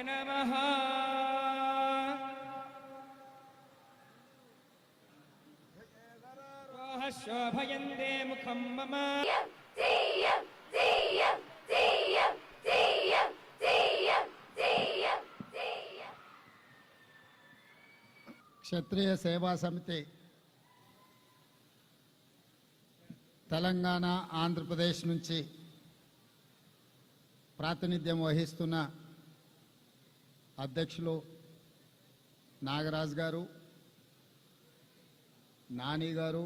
नमः शोभयन्ते मुखं मम క్షత్రియ సేవా సమితి తెలంగాణ ఆంధ్రప్రదేశ్ నుంచి ప్రాతినిధ్యం వహిస్తున్న అధ్యక్షులు నాగరాజు గారు నాని గారు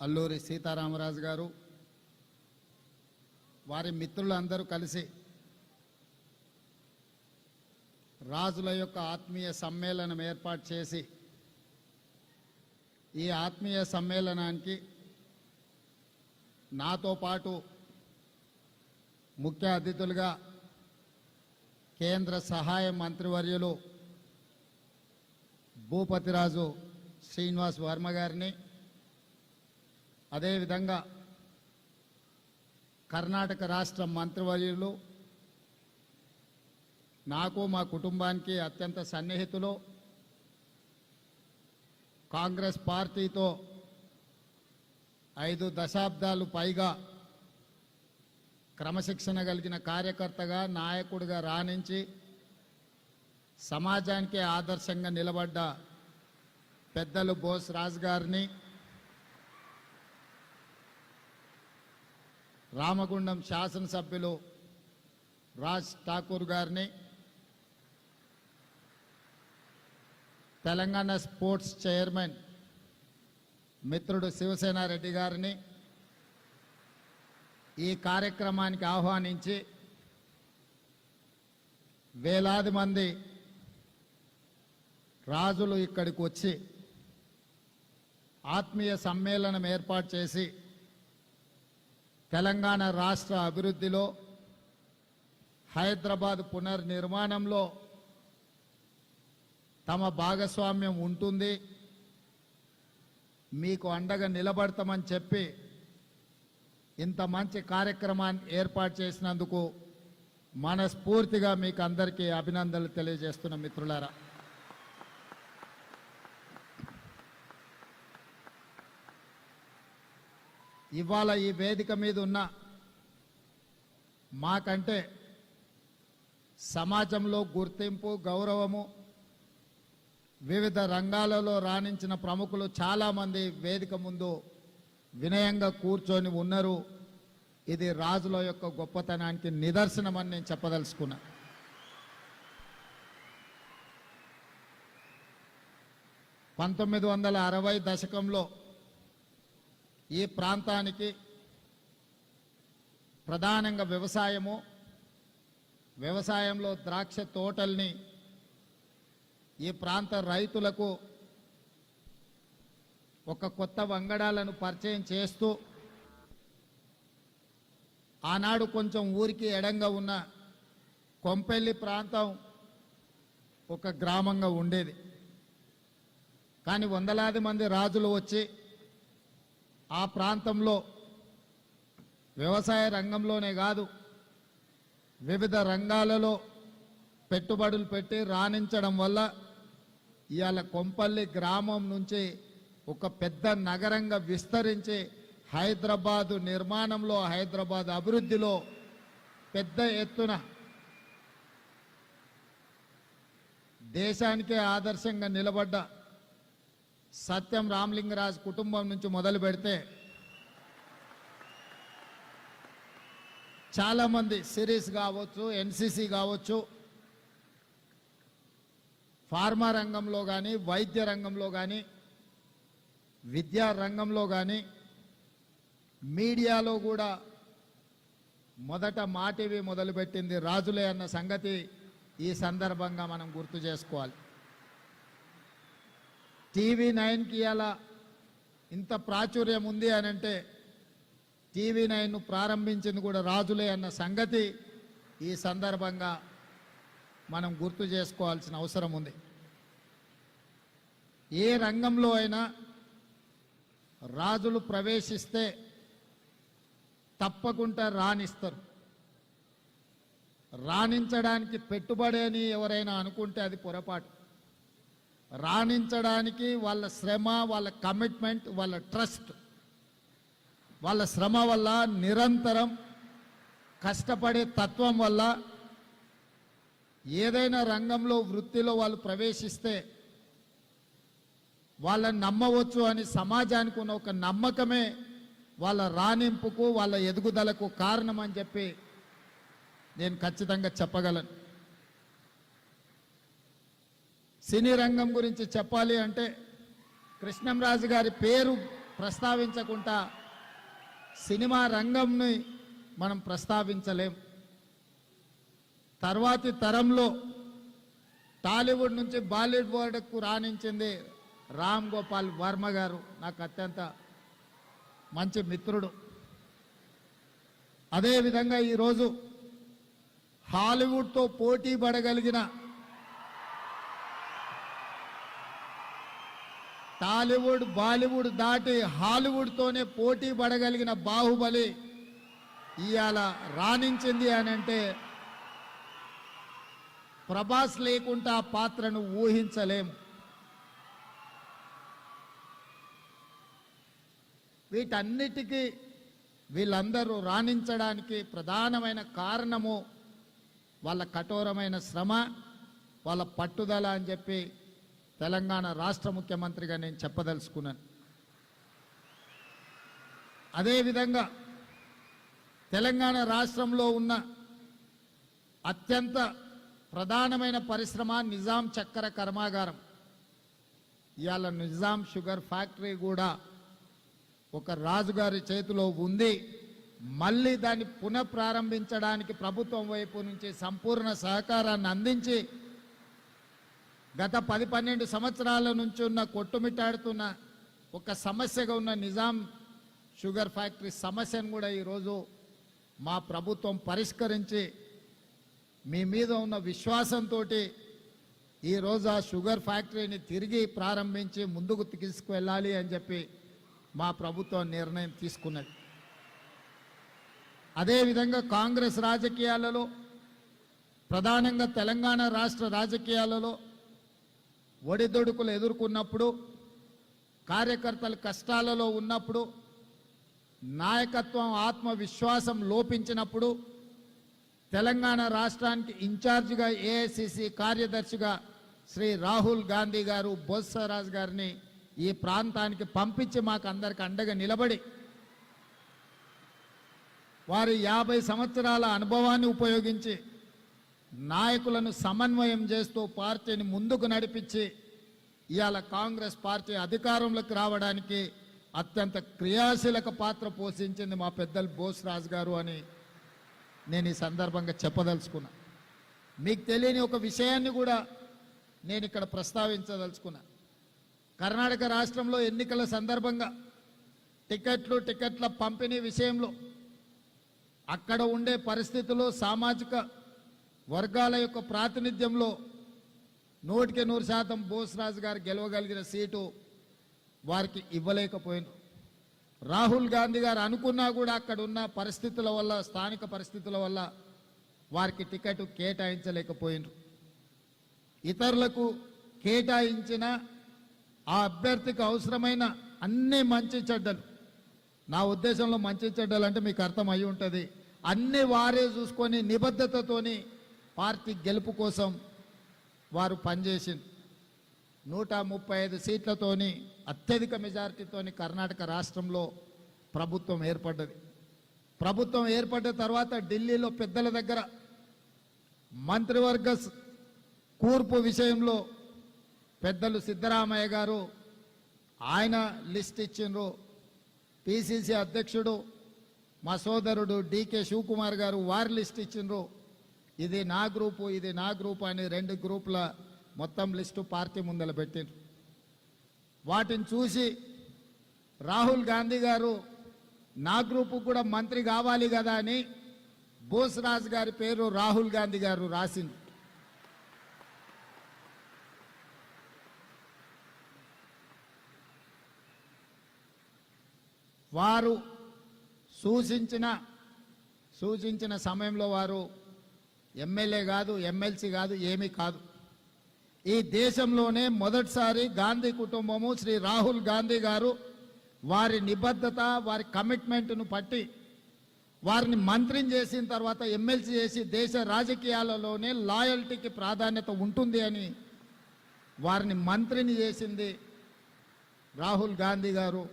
అల్లూరి సీతారామరాజు గారు వారి మిత్రులందరూ కలిసి రాజుల యొక్క ఆత్మీయ సమ్మేళనం ఏర్పాటు చేసి ఈ ఆత్మీయ సమ్మేళనానికి నాతో పాటు ముఖ్య అతిథులుగా కేంద్ర సహాయ మంత్రివర్యులు భూపతిరాజు శ్రీనివాస్ వర్మ గారిని అదేవిధంగా కర్ణాటక రాష్ట్ర మంత్రివర్యులు నాకు మా కుటుంబానికి అత్యంత సన్నిహితులు కాంగ్రెస్ పార్టీతో ఐదు దశాబ్దాలు పైగా క్రమశిక్షణ కలిగిన కార్యకర్తగా నాయకుడిగా రాణించి సమాజానికి ఆదర్శంగా నిలబడ్డ పెద్దలు బోస్ రాజ్ గారిని రామగుండం శాసనసభ్యులు రాజ్ ఠాకూర్ గారిని తెలంగాణ స్పోర్ట్స్ చైర్మన్ మిత్రుడు శివసేన రెడ్డి గారిని ఈ కార్యక్రమానికి ఆహ్వానించి వేలాది మంది రాజులు ఇక్కడికి వచ్చి ఆత్మీయ సమ్మేళనం ఏర్పాటు చేసి తెలంగాణ రాష్ట్ర అభివృద్ధిలో హైదరాబాద్ పునర్నిర్మాణంలో తమ భాగస్వామ్యం ఉంటుంది. మీకు అండగా నిలబడతామని చెప్పి ఇంత మంచి కార్యక్రమాన్ని ఏర్పాటు చేసినందుకు మనస్ఫూర్తిగా మీకు అందరికీ అభినందనలు తెలియజేస్తున్న మిత్రులారా. ఇవాళ ఈ వేదిక మీద ఉన్న మాకంటే సమాజంలో గుర్తింపు గౌరవము వివిధ రంగాలలో రాణించిన ప్రముఖులు చాలామంది వేదిక ముందు వినయంగా కూర్చొని ఉన్నారు. ఇది రాజుల యొక్క గొప్పతనానికి నిదర్శనమని నేను చెప్పదలుచుకున్నా. పంతొమ్మిది వందల అరవై దశకంలో ఈ ప్రాంతానికి ప్రధానంగా వ్యవసాయము వ్యవసాయంలో ద్రాక్ష తోటల్ని ఈ ప్రాంత రైతులకు ఒక కొత్త వంగడాలను పరిచయం చేస్తూ ఆనాడు కొంచెం ఊరికి ఎడంగా ఉన్న కొంపెల్లి ప్రాంతం ఒక గ్రామంగా ఉండేది. కానీ వందలాది మంది రాజులు వచ్చి ఆ ప్రాంతంలో వ్యవసాయ రంగంలోనే కాదు వివిధ రంగాలలో పెట్టుబడులు పెట్టి రాణించడం వల్ల ఇవాళ కొంపల్లి గ్రామం నుంచి ఒక పెద్ద నగరంగా విస్తరించి హైదరాబాదు నిర్మాణంలో హైదరాబాద్ అభివృద్ధిలో పెద్ద ఎత్తున దేశానికే ఆదర్శంగా నిలబడ్డ సత్యం రామలింగరాజ్ కుటుంబం నుంచి మొదలు పెడితే చాలామంది సిరీస్ కావచ్చు ఎన్సిసి కావచ్చు ఫార్మా రంగంలో కానీ వైద్య రంగంలో కానీ విద్యా రంగంలో కానీ మీడియాలో కూడా మొదట మాటివి మొదలుపెట్టింది రాజులే అన్న సంగతి ఈ సందర్భంగా మనం గుర్తు చేసుకోవాలి. టీవీ నైన్కి అలా ఇంత ప్రాచుర్యం ఉంది అని అంటే టీవీ నైన్ను ప్రారంభించింది కూడా రాజులే అన్న సంగతి ఈ సందర్భంగా మనం గుర్తు చేసుకోవాల్సిన అవసరం ఉంది. ఏ రంగంలో అయినా రాజులు ప్రవేశిస్తే తప్పకుండా రాణిస్తారు. రాణించడానికి పెట్టుబడి అని ఎవరైనా అనుకుంటే అది పొరపాటు. రాణించడానికి వాళ్ళ శ్రమ వాళ్ళ కమిట్మెంట్ వాళ్ళ ట్రస్ట్ వాళ్ళ శ్రమ వల్ల నిరంతరం కష్టపడే తత్వం వల్ల ఏదైనా రంగంలో వృత్తిలో వాళ్ళు ప్రవేశిస్తే వాళ్ళని నమ్మవచ్చు అని సమాజానికి ఉన్న ఒక నమ్మకమే వాళ్ళ రాణింపుకు వాళ్ళ ఎదుగుదలకు కారణం అని చెప్పి నేను ఖచ్చితంగా చెప్పగలను. సినీ రంగం గురించి చెప్పాలి అంటే కృష్ణంరాజు గారి పేరు ప్రస్తావించకుండా సినిమా రంగంని మనం ప్రస్తావించలేం. తర్వాతి తరంలో టాలీవుడ్ నుంచి బాలీవుడ్ రాణించింది రామ్ గోపాల్ వర్మ గారు నాకు అత్యంత మంచి మిత్రుడు. అదేవిధంగా ఈరోజు హాలీవుడ్తో పోటీ పడగలిగిన టాలీవుడ్ బాలీవుడ్ దాటి హాలీవుడ్తోనే పోటీ పడగలిగిన బాహుబలి ఇవాళ రాణించింది అని అంటే ప్రభాస్ లేకుండా ఆ పాత్రను ఊహించలేం. వీటన్నిటికీ వీళ్ళందరూ రాణించడానికి ప్రధానమైన కారణము వాళ్ళ కఠోరమైన శ్రమ వాళ్ళ పట్టుదల అని చెప్పి తెలంగాణ రాష్ట్ర ముఖ్యమంత్రిగా నేను చెప్పదలుచుకున్నాను. అదేవిధంగా తెలంగాణ రాష్ట్రంలో ఉన్న అత్యంత ప్రధానమైన పరిశ్రమ నిజాం చక్కెర కర్మాగారం. ఇవాళ నిజాం షుగర్ ఫ్యాక్టరీ కూడా ఒక రాజుగారి చేతిలో ఉంది. మళ్ళీ దాన్ని పునఃప్రారంభించడానికి ప్రభుత్వం వైపు నుంచి సంపూర్ణ సహకారాన్ని అందించి గత పది పన్నెండు సంవత్సరాల నుంచి ఉన్న కొట్టుమిట్టాడుతున్న ఒక సమస్యగా ఉన్న నిజాం షుగర్ ఫ్యాక్టరీ సమస్యను కూడా ఈరోజు మా ప్రభుత్వం పరిష్కరించి మీ మీద ఉన్న విశ్వాసంతో ఈరోజు ఆ షుగర్ ఫ్యాక్టరీని తిరిగి ప్రారంభించి ముందుకు తీసుకువెళ్ళాలి అని చెప్పి మా ప్రభుత్వం నిర్ణయం తీసుకున్నది. అదేవిధంగా కాంగ్రెస్ రాజకీయాలలో ప్రధానంగా తెలంగాణ రాష్ట్ర రాజకీయాలలో ఒడిదొడుకులు ఎదుర్కొన్నప్పుడు కార్యకర్తలు కష్టాలలో ఉన్నప్పుడు నాయకత్వం ఆత్మవిశ్వాసం లోపించినప్పుడు తెలంగాణ రాష్ట్రానికి ఇన్ఛార్జిగా ఏఐసిసి కార్యదర్శిగా శ్రీ రాహుల్ గాంధీ గారు బొత్సరాజ్ గారిని ఈ ప్రాంతానికి పంపించి మాకు అందరికి అండగా నిలబడి వారి యాభై సంవత్సరాల అనుభవాన్ని ఉపయోగించి నాయకులను సమన్వయం చేస్తూ పార్టీని ముందుకు నడిపించి ఇవాళ కాంగ్రెస్ పార్టీ అధికారంలోకి రావడానికి అత్యంత క్రియాశీలక పాత్ర పోషించింది మా పెద్దలు బోస్ రాజు గారు అని నేను ఈ సందర్భంగా చెప్పదలుచుకున్నా. మీకు తెలియని ఒక విషయాన్ని కూడా నేను ఇక్కడ ప్రస్తావించదలుచుకున్నా. కర్ణాటక రాష్ట్రంలో ఎన్నికల సందర్భంగా టికెట్లు టికెట్ల పంపిణీ విషయంలో అక్కడ ఉండే పరిస్థితులు సామాజిక వర్గాల యొక్క ప్రాతినిధ్యంలో నూటికి నూరు శాతం బోస్రాజు గారు గెలవగలిగిన సీటు వారికి ఇవ్వలేకపోయినారు రాహుల్ గాంధీ గారు అనుకున్నా కూడా అక్కడ ఉన్న పరిస్థితుల వల్ల స్థానిక పరిస్థితుల వల్ల వారికి టికెట్ కేటాయించలేకపోయినారు. ఇతరులకు కేటాయించిన ఆ అభ్యర్థికి అవసరమైన అన్ని మంచి చెడ్డలు. నా ఉద్దేశంలో మంచి చెడ్డలు అంటే మీకు అర్థం అయి ఉంటుంది. అన్ని వారే చూసుకొని నిబద్ధతతోని పార్టీ గెలుపు కోసం వారు పనిచేసింది నూట ముప్పై ఐదు సీట్లతోని అత్యధిక మెజారిటీతోని కర్ణాటక రాష్ట్రంలో ప్రభుత్వం ఏర్పడ్డది. ప్రభుత్వం ఏర్పడ్డ తర్వాత ఢిల్లీలో పెద్దల దగ్గర మంత్రివర్గ కూర్పు విషయంలో పెద్దలు సిద్ధరామయ్య గారు ఆయన లిస్ట్ ఇచ్చిండ్రు. పిసిసి అధ్యక్షుడు మా సోదరుడు డికే శివకుమార్ గారు వారి లిస్ట్ ఇచ్చిండ్రు. ఇది నా గ్రూపు ఇది నా గ్రూపు అని రెండు గ్రూపుల మొత్తం లిస్టు పార్టీ ముందర పెట్టిండ్రు. వాటిని చూసి రాహుల్ గాంధీ గారు నా గ్రూపు కూడా మంత్రి కావాలి కదా అని బోస్ రాజు గారి పేరు రాహుల్ గాంధీ గారు రాసింది. వారు సూచించిన సూచించిన సమయంలో వారు ఎమ్మెల్యే కాదు ఎమ్మెల్సీ కాదు ఏమీ కాదు. ఈ దేశంలోనే మొదటిసారి గాంధీ కుటుంబము శ్రీ రాహుల్ గాంధీ గారు వారి నిబద్ధత వారి కమిట్మెంట్ను పట్టి వారిని మంత్రిని చేసిన తర్వాత ఎమ్మెల్సీ చేసి దేశ రాజకీయాలలోనే లాయల్టీకి ప్రాధాన్యత ఉంటుంది అని వారిని మంత్రిని చేసింది రాహుల్ గాంధీ గారు.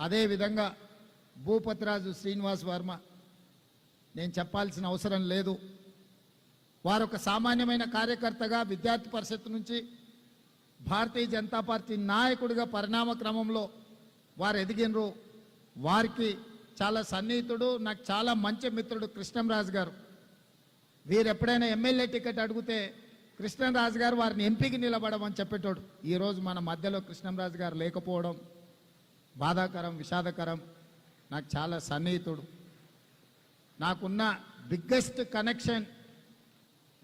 అదేవిధంగా భూపతిరాజు శ్రీనివాస్ వర్మ నేను చెప్పాల్సిన అవసరం లేదు. వారు ఒక సామాన్యమైన కార్యకర్తగా విద్యార్థి పరిషత్ నుంచి భారతీయ జనతా పార్టీ నాయకుడిగా పరిణామ క్రమంలో వారు ఎదిగినరు. వారికి చాలా సన్నిహితుడు నాకు చాలా మంచి మిత్రుడు కృష్ణంరాజు గారు. వీరు ఎప్పుడైనా ఎమ్మెల్యే టికెట్ అడిగితే కృష్ణంరాజు గారు వారిని ఎంపీకి నిలబడమని చెప్పేటోడు. ఈరోజు మన మధ్యలో కృష్ణంరాజు గారు లేకపోవడం బాధాకరం విషాదకరం. నాకు చాలా సన్నిహితుడు. నాకున్న బిగ్గెస్ట్ కనెక్షన్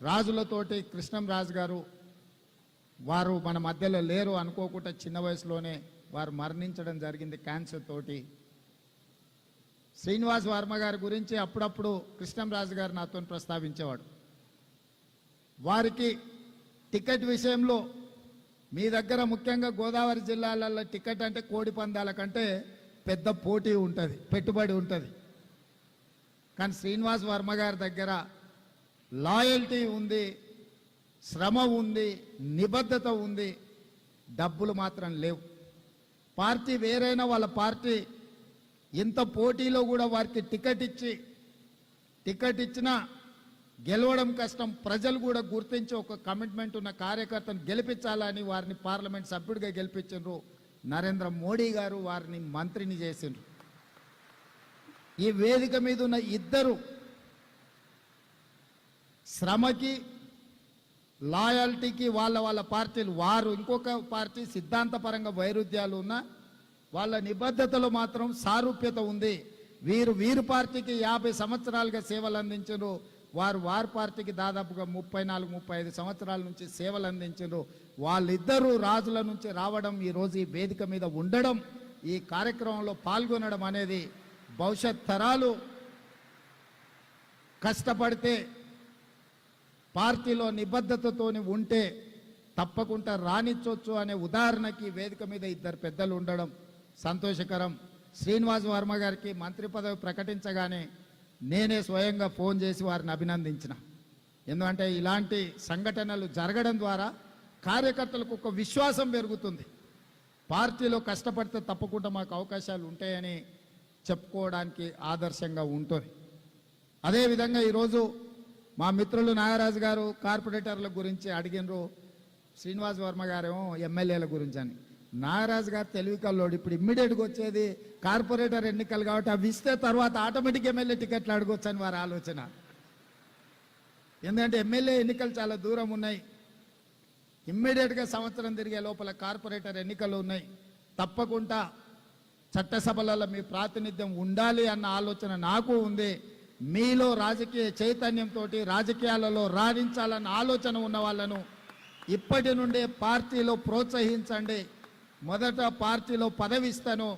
రాజులతోటి కృష్ణం రాజు గారు వారు మన మధ్యలో లేరు అనుకోకుండా చిన్న వయసులోనే వారు మరణించడం జరిగింది క్యాన్సర్ తోటి. శ్రీనివాస్ వర్మ గారి గురించి అప్పుడప్పుడు కృష్ణంరాజు గారు నాతో ప్రస్తావించేవాడు. వారికి టికెట్ విషయంలో మీ దగ్గర ముఖ్యంగా గోదావరి జిల్లాలలో టికెట్ అంటే కోడి పందాల కంటే పెద్ద పోటీ ఉంటుంది పెట్టుబడి ఉంటుంది. కానీ శ్రీనివాస్ వర్మ గారి దగ్గర లాయల్టీ ఉంది శ్రమ ఉంది నిబద్ధత ఉంది డబ్బులు మాత్రం లేవు. పార్టీ వేరైనా వాళ్ళ పార్టీ ఇంత పోటీలో కూడా వారికి టికెట్ ఇచ్చి టికెట్ ఇచ్చినా గెలవడం కష్టం. ప్రజలు కూడా గుర్తించి ఒక కమిట్మెంట్ ఉన్న కార్యకర్తను గెలిపించాలని వారిని పార్లమెంట్ సభ్యుడిగా గెలిపించారు నరేంద్ర మోడీ గారు వారిని మంత్రిని చేసిండ్రు. ఈ వేదిక మీద ఉన్న ఇద్దరు శ్రమకి లాయల్టీకి వాళ్ళ వాళ్ళ పార్టీలు వారు ఇంకొక పార్టీ సిద్ధాంతపరంగా వైరుధ్యాలు ఉన్న వాళ్ళ నిబద్ధతలో మాత్రం సారూప్యత ఉంది. వీరు వీరు పార్టీకి యాభై సంవత్సరాలుగా సేవలు అందించారు వారు వార్ పార్టీకి దాదాపుగా ముప్పై నాలుగు ముప్పై ఐదు సంవత్సరాల నుంచి సేవలు అందించారు. వాళ్ళిద్దరూ రాజుల నుంచి రావడం ఈరోజు ఈ వేదిక మీద ఉండడం ఈ కార్యక్రమంలో పాల్గొనడం అనేది భవిష్యత్ తరాలు కష్టపడితే పార్టీలో నిబద్ధతతోని ఉంటే తప్పకుండా రాణించవచ్చు అనే ఉదాహరణకి వేదిక మీద ఇద్దరు పెద్దలు ఉండడం సంతోషకరం. శ్రీనివాస్ వర్మ గారికి మంత్రి పదవి ప్రకటించగానే నేనే స్వయంగా ఫోన్ చేసి వారిని అభినందించిన. ఎందుకంటే ఇలాంటి సంఘటనలు జరగడం ద్వారా కార్యకర్తలకు ఒక విశ్వాసం పెరుగుతుంది. పార్టీలో కష్టపడితే తప్పకుండా మాకు అవకాశాలు ఉంటాయని చెప్పుకోవడానికి ఆదర్శంగా ఉంటుంది. అదేవిధంగా ఈరోజు మా మిత్రులు నాగరాజు గారు కార్పొరేటర్ల గురించి అడిగినరు శ్రీనివాస్ వర్మ గారేమో ఎమ్మెల్యేల గురించి అని. నాగరాజు గారు తెలివి కల్లోడు ఇప్పుడు ఇమ్మీడియట్గా వచ్చేది కార్పొరేటర్ ఎన్నికలు కాబట్టి అవి ఇస్తే తర్వాత ఆటోమేటిక్ ఎమ్మెల్యే టికెట్లు అడగొచ్చు అని వారి ఆలోచన. ఎందుకంటే ఎమ్మెల్యే ఎన్నికలు చాలా దూరం ఉన్నాయి. ఇమ్మీడియట్గా సంవత్సరం తిరిగే లోపల కార్పొరేటర్ ఎన్నికలు ఉన్నాయి. తప్పకుండా చట్టసభలలో మీ ప్రాతినిధ్యం ఉండాలి అన్న ఆలోచన నాకు ఉంది. మీలో రాజకీయ చైతన్యంతో రాజకీయాలలో రాణించాలన్న ఆలోచన ఉన్న వాళ్ళను ఇప్పటి నుండే పార్టీలో ప్రోత్సహించండి. మొదట పార్టీలో పదవి ఇస్తాను.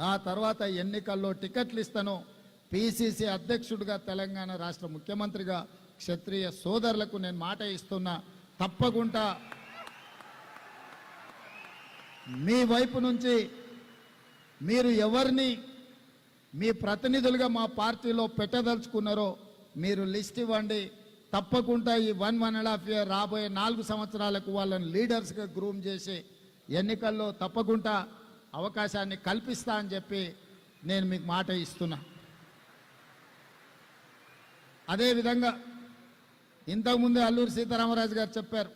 ఆ తర్వాత ఎన్నికల్లో టికెట్లు ఇస్తాను. పిసిసి అధ్యక్షుడిగా తెలంగాణ రాష్ట్ర ముఖ్యమంత్రిగా క్షత్రియ సోదరులకు నేను మాట ఇస్తున్నా. తప్పకుండా మీ వైపు నుంచి మీరు ఎవరిని మీ ప్రతినిధులుగా మా పార్టీలో పెట్టదలుచుకున్నారో మీరు లిస్ట్ ఇవ్వండి. తప్పకుండా ఈ one one and half year రాబోయే నాలుగు సంవత్సరాలకు వాళ్ళని లీడర్స్గా గ్రూమ్ చేసి ఎన్నికల్లో తప్పకుండా అవకాశాన్ని కల్పిస్తా అని చెప్పి నేను మీకు మాట ఇస్తున్నా. అదేవిధంగా ఇంతకుముందే అల్లూరి సీతారామరాజు గారు చెప్పారు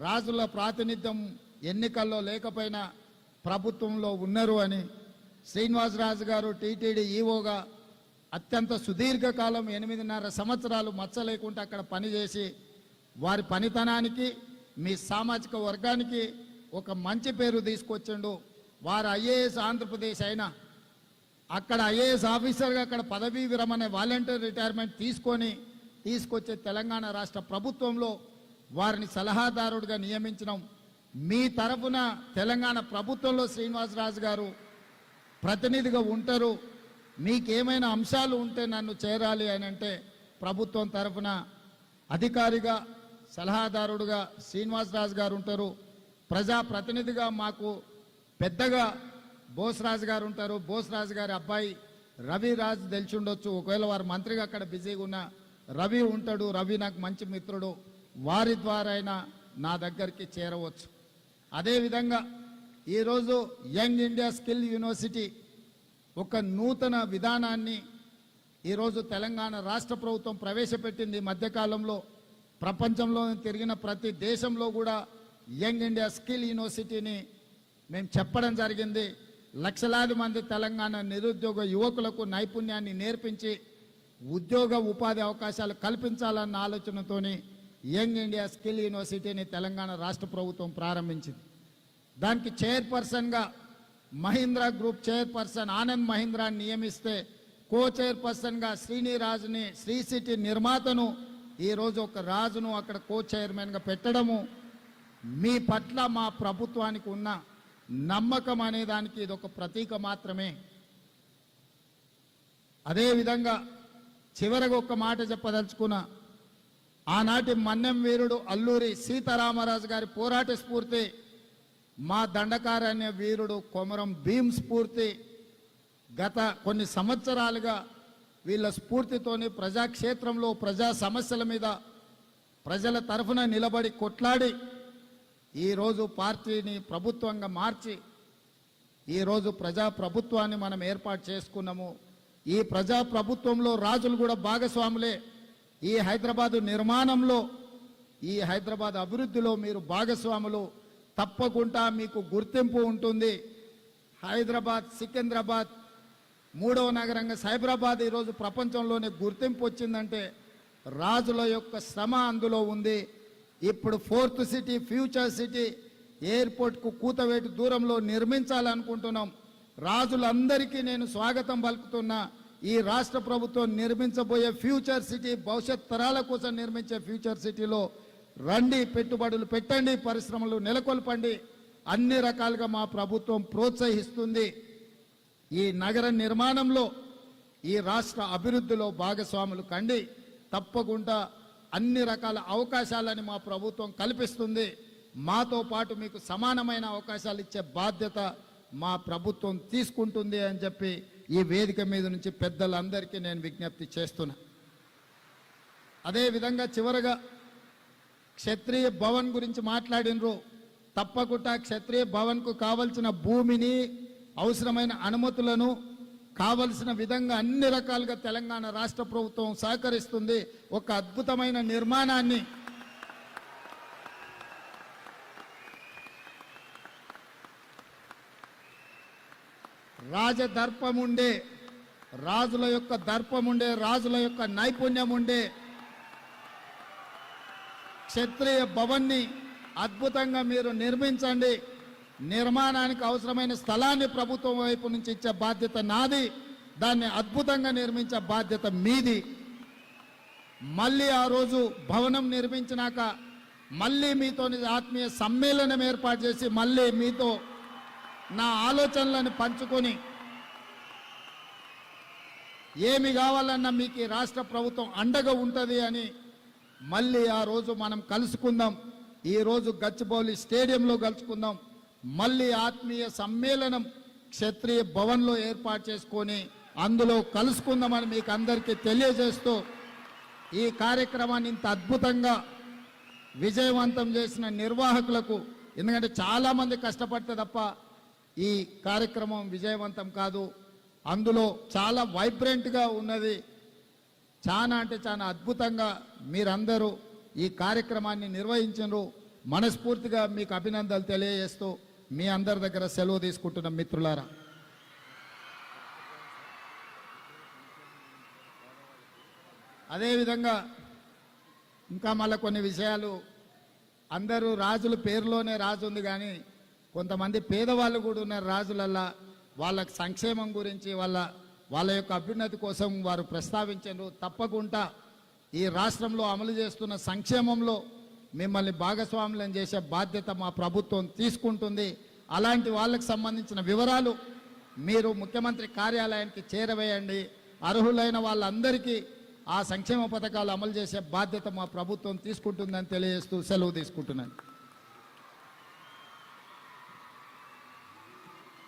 రాజుల ప్రాతినిధ్యం ఎన్నికల్లో లేకపోయినా ప్రభుత్వంలో ఉన్నారు అని. శ్రీనివాసరాజు గారు టీటీడీ ఈవోగా అత్యంత సుదీర్ఘకాలం ఎనిమిదిన్నర సంవత్సరాలు మచ్చ లేకుండా అక్కడ పనిచేసి వారి పనితనానికి మీ సామాజిక వర్గానికి ఒక మంచి పేరు తీసుకొచ్చిండు. వారు ఐఏఎస్ ఆంధ్రప్రదేశ్ అయినా అక్కడ ఐఏఎస్ ఆఫీసర్గా అక్కడ పదవీ విరమణ వాలంటీర్ రిటైర్మెంట్ తీసుకొని తీసుకొచ్చే తెలంగాణ రాష్ట్ర ప్రభుత్వంలో వారిని సలహాదారుడిగా నియమించడం మీ తరఫున తెలంగాణ ప్రభుత్వంలో శ్రీనివాసరాజు గారు ప్రతినిధిగా ఉంటారు. మీకేమైనా అంశాలు ఉంటే నన్ను చేరాలి అని అంటే ప్రభుత్వం తరఫున అధికారిగా సలహాదారుడుగా శ్రీనివాసరాజు గారు ఉంటారు. ప్రజా ప్రతినిధిగా మాకు పెద్దగా బోస్రాజు గారు ఉంటారు. బోస్రాజు గారి అబ్బాయి రవి రాజ్ తెలిసి ఉండొచ్చు. ఒకవేళ వారు మంత్రిగా అక్కడ బిజీగా ఉన్న రవి ఉంటాడు. రవి నాకు మంచి మిత్రుడు. వారి ద్వారా అయినా నా దగ్గరికి చేరవచ్చు. అదేవిధంగా ఈరోజు యంగ్ ఇండియా స్కిల్ యూనివర్సిటీ ఒక నూతన విధానాన్ని ఈరోజు తెలంగాణ రాష్ట్ర ప్రభుత్వం ప్రవేశపెట్టింది. మధ్యకాలంలో ప్రపంచంలో తిరిగిన ప్రతి దేశంలో కూడా యంగ్ ఇండియా స్కిల్ యూనివర్సిటీని మేము చెప్పడం జరిగింది. లక్షలాది మంది తెలంగాణ నిరుద్యోగ యువకులకు నైపుణ్యాన్ని నేర్పించి ఉద్యోగ ఉపాధి అవకాశాలు కల్పించాలన్న ఆలోచనతో యంగ్ ఇండియా స్కిల్ యూనివర్సిటీని తెలంగాణ రాష్ట్ర ప్రభుత్వం ప్రారంభించింది. దానికి చైర్పర్సన్గా మహీంద్రా గ్రూప్ చైర్పర్సన్ ఆనంద్ మహీంద్రాని నియమిస్తే కో చైర్పర్సన్గా శ్రీనిరాజుని శ్రీ సిటీ నిర్మాతను ఈరోజు ఒక రాజును అక్కడ కో చైర్మన్గా పెట్టడము మీ పట్ల మా ప్రభుత్వానికి ఉన్న నమ్మకం అనే దానికి ఇది ఒక ప్రతీక మాత్రమే. అదేవిధంగా చివరకు ఒక మాట చెప్పదలుచుకున్నా ఆనాటి మన్నెం వీరుడు అల్లూరి సీతారామరాజు గారి పోరాట స్ఫూర్తి మా దండకారణ్య వీరుడు కొమరం భీమ్ స్ఫూర్తి గత కొన్ని సంవత్సరాలుగా వీళ్ళ స్ఫూర్తితోని ప్రజాక్షేత్రంలో ప్రజా సమస్యల మీద ప్రజల తరఫున నిలబడి కొట్లాడి ఈరోజు పార్టీని ప్రభుత్వంగా మార్చి ఈరోజు ప్రజా ప్రభుత్వాన్ని మనం ఏర్పాటు చేసుకున్నాము. ఈ ప్రజా ప్రభుత్వంలో రాజులు కూడా భాగస్వాములే. ఈ హైదరాబాదు నిర్మాణంలో ఈ హైదరాబాద్ అభివృద్ధిలో మీరు భాగస్వాములు. తప్పకుండా మీకు గుర్తింపు ఉంటుంది. హైదరాబాద్ సికింద్రాబాద్ మూడవ నగరంగా సైబరాబాద్ ఈరోజు ప్రపంచంలోనే గుర్తింపు వచ్చిందంటే రాజుల యొక్క శ్రమ అందులో ఉంది. ఇప్పుడు ఫోర్త్ సిటీ ఫ్యూచర్ సిటీ ఎయిర్పోర్ట్కు కూతవేటు దూరంలో నిర్మించాలనుకుంటున్నాం. రాజులందరికీ నేను స్వాగతం పలుకుతున్నా. ఈ రాష్ట్ర ప్రభుత్వం నిర్మించబోయే ఫ్యూచర్ సిటీ భవిష్యత్ తరాల కోసం నిర్మించే ఫ్యూచర్ సిటీలో రండి పెట్టుబడులు పెట్టండి పరిశ్రమలు నెలకొల్పండి. అన్ని రకాలుగా మా ప్రభుత్వం ప్రోత్సహిస్తుంది. ఈ నగర నిర్మాణంలో ఈ రాష్ట్ర అభివృద్ధిలో భాగస్వాములు కండి. తప్పకుండా అన్ని రకాల అవకాశాలని మా ప్రభుత్వం కల్పిస్తుంది. మాతో పాటు మీకు సమానమైన అవకాశాలు ఇచ్చే బాధ్యత మా ప్రభుత్వం తీసుకుంటుంది అని చెప్పి ఈ వేదిక మీద నుంచి పెద్దలందరికీ నేను విజ్ఞప్తి చేస్తున్నా. అదేవిధంగా చివరగా క్షత్రియ భవన్ గురించి మాట్లాడినరు. తప్పకుండా క్షత్రియ భవన్కు కావలసిన భూమిని అవసరమైన అనుమతులను కావలసిన విధంగా అన్ని రకాలుగా తెలంగాణ రాష్ట్ర ప్రభుత్వం సహకరిస్తుంది. ఒక అద్భుతమైన నిర్మాణాన్ని. రాజదర్పం ఉండే రాజుల యొక్క దర్పం ఉండే రాజుల యొక్క నైపుణ్యం ఉండే క్షత్రియ భవన్ని అద్భుతంగా మీరు నిర్మించండి. నిర్మాణానికి అవసరమైన స్థలాన్ని ప్రభుత్వం వైపు నుంచి ఇచ్చే బాధ్యత నాది దాన్ని అద్భుతంగా నిర్మించే బాధ్యత మీది. మళ్ళీ ఆ రోజు భవనం నిర్మించినాక మళ్ళీ మీతో ఆత్మీయ సమ్మేళనం ఏర్పాటు చేసి మళ్ళీ మీతో నా ఆలోచనలను పంచుకొని ఏమి కావాలన్నా మీకు రాష్ట్ర ప్రభుత్వం అండగా ఉంటుంది అని మళ్ళీ ఆ రోజు మనం కలుసుకుందాం. ఈ రోజు గచ్చిబౌలి స్టేడియంలో కలుసుకుందాం. మళ్ళీ ఆత్మీయ సమ్మేళనం క్షత్రియ భవన్లో ఏర్పాటు చేసుకొని అందులో కలుసుకుందామని మీకు అందరికీ తెలియజేస్తూ ఈ కార్యక్రమాన్ని ఇంత అద్భుతంగా విజయవంతం చేసిన నిర్వాహకులకు ఎందుకంటే చాలామంది కష్టపడితే తప్ప ఈ కార్యక్రమం విజయవంతం కాదు. అందులో చాలా వైబ్రెంట్గా ఉన్నది. చాలా అంటే చాలా అద్భుతంగా మీరందరూ ఈ కార్యక్రమాన్ని నిర్వహించరు మనస్ఫూర్తిగా మీకు అభినందనలు తెలియజేస్తూ మీ అందరి దగ్గర సెలవు తీసుకుంటున్న మిత్రులారా అదేవిధంగా ఇంకా మళ్ళీ కొన్ని విషయాలు. అందరూ రాజుల పేరులోనే రాజు ఉంది కానీ కొంతమంది పేదవాళ్ళు కూడా ఉన్నారు రాజులల్లా. వాళ్ళ సంక్షేమం గురించి వాళ్ళ వాళ్ళ యొక్క అభ్యున్నతి కోసం వారు ప్రస్తావించారు తప్పకుండా ఈ రాష్ట్రంలో అమలు చేస్తున్న సంక్షేమంలో మిమ్మల్ని భాగస్వాములను చేసే బాధ్యత మా ప్రభుత్వం తీసుకుంటుంది. అలాంటి వాళ్ళకి సంబంధించిన వివరాలు మీరు ముఖ్యమంత్రి కార్యాలయానికి చేరవేయండి. అర్హులైన వాళ్ళందరికీ ఆ సంక్షేమ పథకాలు అమలు చేసే బాధ్యత మా ప్రభుత్వం తీసుకుంటుందని తెలియజేస్తూ సెలవు తీసుకుంటున్నాను.